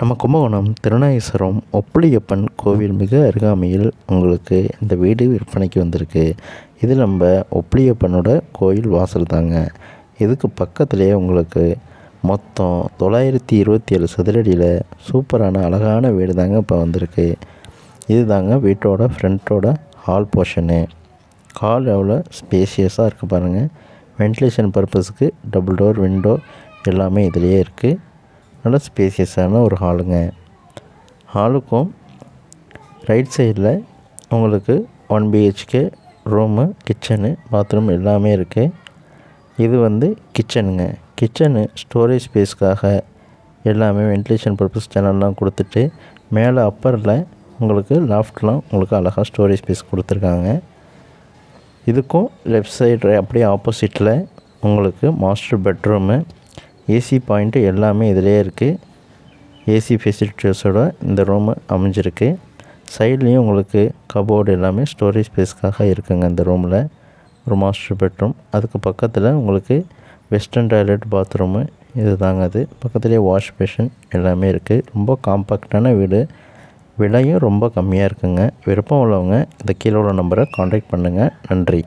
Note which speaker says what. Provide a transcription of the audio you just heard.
Speaker 1: நம்ம கும்பகோணம் திருநாகேஸ்வரம் ஒப்புளியப்பன் கோவில் மிக அருகாமையில் உங்களுக்கு இந்த வீடு விற்பனைக்கு வந்திருக்கு. இது நம்ம ஒப்புளியப்பனோட கோயில் வாசல் தாங்க. இதுக்கு பக்கத்துலேயே உங்களுக்கு மொத்தம் தொள்ளாயிரத்தி இருபத்தி ஏழு சதுரடியில் சூப்பரான அழகான வீடு தாங்க இப்போ வந்திருக்கு. இது தாங்க வீட்டோட ஃப்ரண்ட்டோட ஹால் போர்ஷனு ஹால் எவ்வளோ ஸ்பேசியஸாக இருக்குது பாருங்கள் வென்டிலேஷன் பர்பஸுக்கு டபுள் டோர் விண்டோ எல்லாமே இதுலேயே இருக்குது நல்ல ஸ்பேசியஸான ஒரு ஹாலுங்க. ஹாலுக்கும் ரைட் சைடில் உங்களுக்கு one BHK room kitchen bathroom எல்லாமே இருக்குது இது வந்து கிச்சனுங்க கிச்சனு ஸ்டோரேஜ் ஸ்பேஸ்க்காக எல்லாமே வென்டிலேஷன் பர்பஸ் சேனல்லாம் கொடுத்துட்டு மேலே அப்பரில் உங்களுக்கு லாஃப்ட்லாம் உங்களுக்கு அழகாக ஸ்டோரேஜ் ஸ்பேஸ் கொடுத்துருக்காங்க. இதுக்கும் லெஃப்ட் சைடு அப்படியே ஆப்போசிட்டில் உங்களுக்கு மாஸ்டர் பெட்ரூமு ஏசி பாயிண்ட்டு எல்லாமே இதிலே இருக்குது ஏசி ஃபெசிலிட்டிஸோட இந்த ரூமு அமைஞ்சிருக்கு. சைட்லேயும் உங்களுக்கு கபோர்டு எல்லாமே ஸ்டோரேஜ் ஸ்பேஸ்க்காக இருக்குங்க இந்த ரூமில் ஒரு மாஸ்டர் பெட்ரூம் அதுக்கு பக்கத்தில் உங்களுக்கு வெஸ்டர்ன் டாய்லெட் பாத்ரூமு இது தாங்க அது. பக்கத்துலேயே வாஷ் பேஷன் எல்லாமே இருக்குது ரொம்ப காம்பாக்டான வீடு. விலையும் ரொம்ப கம்மியாக இருக்குங்க. விருப்பம் உள்ளவங்க இந்த கீழே உள்ள நம்பரை காண்டாக்ட் பண்ணுங்கள் நன்றி.